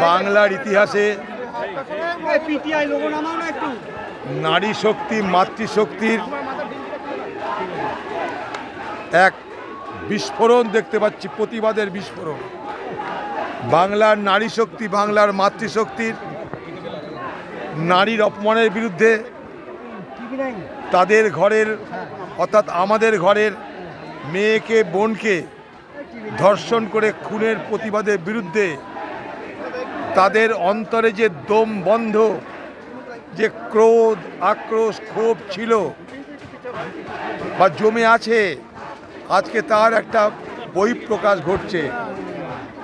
বাংলার ইতিহাসে নারী শক্তি মাতৃশক্তির এক বিস্ফোরণ দেখতে পাচ্ছি প্রতিবাদের বিস্ফোরণ। বাংলার নারী শক্তি বাংলার মাতৃশক্তির নারীর অপমানের বিরুদ্ধে তাদের ঘরের অর্থাৎ আমাদের ঘরের মেয়েকে বোনকে ধর্ষণ করে খুনের প্রতিবাদের বিরুদ্ধে তাদের অন্তরে যে দম বন্ধ, যে ক্রোধ, আক্রোশ ক্ষোভ ছিল বা জমে আছে, আজকে তার একটা বহিঃপ্রকাশ ঘটছে।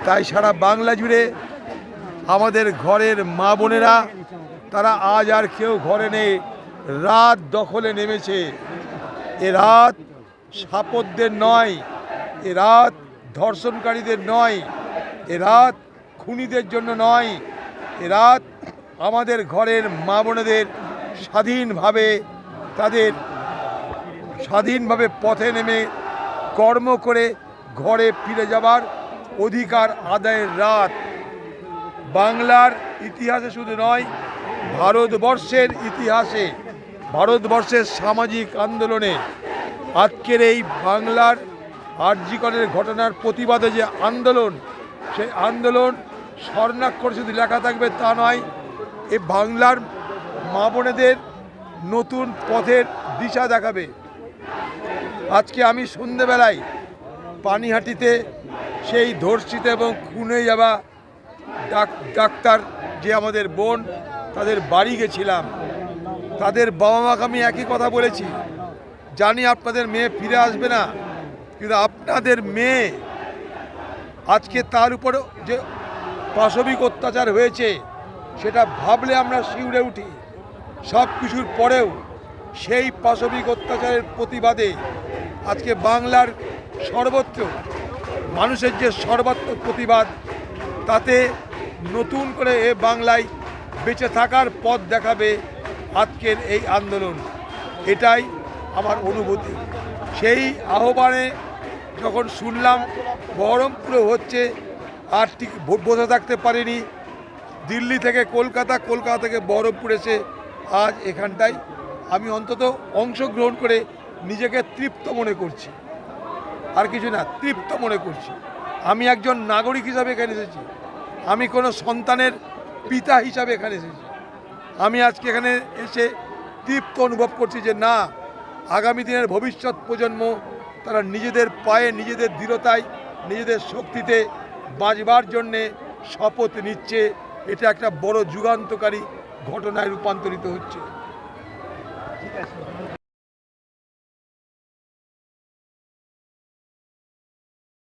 তাই সারা বাংলা জুড়ে আমাদের ঘরের মা বোনেরা, তারা আজ আর কেউ ঘরে নেই, রাত দখলে নেমেছে। এ রাত সাপদদের নয়, এ রাত ধর্ষণকারীদের নয়, এ রাত খুনিদের জন্য নয় রাত আমাদের ঘরের মা বোনেদের স্বাধীনভাবে তাদের স্বাধীনভাবে পথে নেমে কর্ম করে ঘরে ফিরে যাবার অধিকার আদায়ের রাত। বাংলার ইতিহাসে শুধু নয়, ভারতবর্ষের ইতিহাসে, ভারতবর্ষের সামাজিক আন্দোলনে আজকের এই বাংলার আর্যিকরের ঘটনার প্রতিবাদে যে আন্দোলন, সেই আন্দোলন স্বর্ণাক্ষর শুধু লেখা থাকবে তা নয়, এ বাংলার মা বোনেদের নতুন পথের দিশা দেখাবে। আজকে আমি সন্ধেবেলায় পানিহাটিতে সেই ধর্ষিত এবং খুনে যাওয়া ডাক ডাক্তার যে আমাদের বোন, তাদের বাড়ি গেছিলাম। তাদের বাবা মাকে আমি একই কথা বলেছি, জানি আপনাদের মেয়ে ফিরে আসবে না, কিন্তু আপনাদের মেয়ে আজকে তার উপর যে পাশবিক অত্যাচার হয়েছে, সেটা ভাবলে আমরা শিউরে উঠি। সব কিছুর পরেও সেই পাশবিক অত্যাচারের প্রতিবাদে আজকে বাংলার সর্বত্র মানুষের যে সর্বাত্মক প্রতিবাদ, তাতে নতুন করে এ বাংলায় বেঁচে থাকার পথ দেখাবে আজকের এই আন্দোলন। এটাই আমার অনুভূতি। সেই আহ্বানে যখন শুনলাম বহরমপুরে হচ্ছে আর ঠিক বসে থাকতে পারিনি। দিল্লি থেকে কলকাতা কলকাতা থেকে বহরমপুর এসে আজ এখানটায় আমি অন্তত অংশগ্রহণ করে নিজেকে তৃপ্ত মনে করছি। আর কিছু না, তৃপ্ত মনে করছি। আমি একজন নাগরিক হিসাবে এখানে এসেছি। আমি কোনো সন্তানের পিতা হিসাবে এখানে এসেছি। আমি আজকে এখানে এসে তৃপ্ত অনুভব করছি যে না, আগামী দিনের ভবিষ্যৎ প্রজন্ম তারা নিজেদের পায়ে, নিজেদের দৃঢ়তায়, নিজেদের শক্তিতে বাঁচবার জন্যে শপথ নিচ্ছে। এটা একটা বড় যুগান্তকারী ঘটনায় রূপান্তরিত হচ্ছে।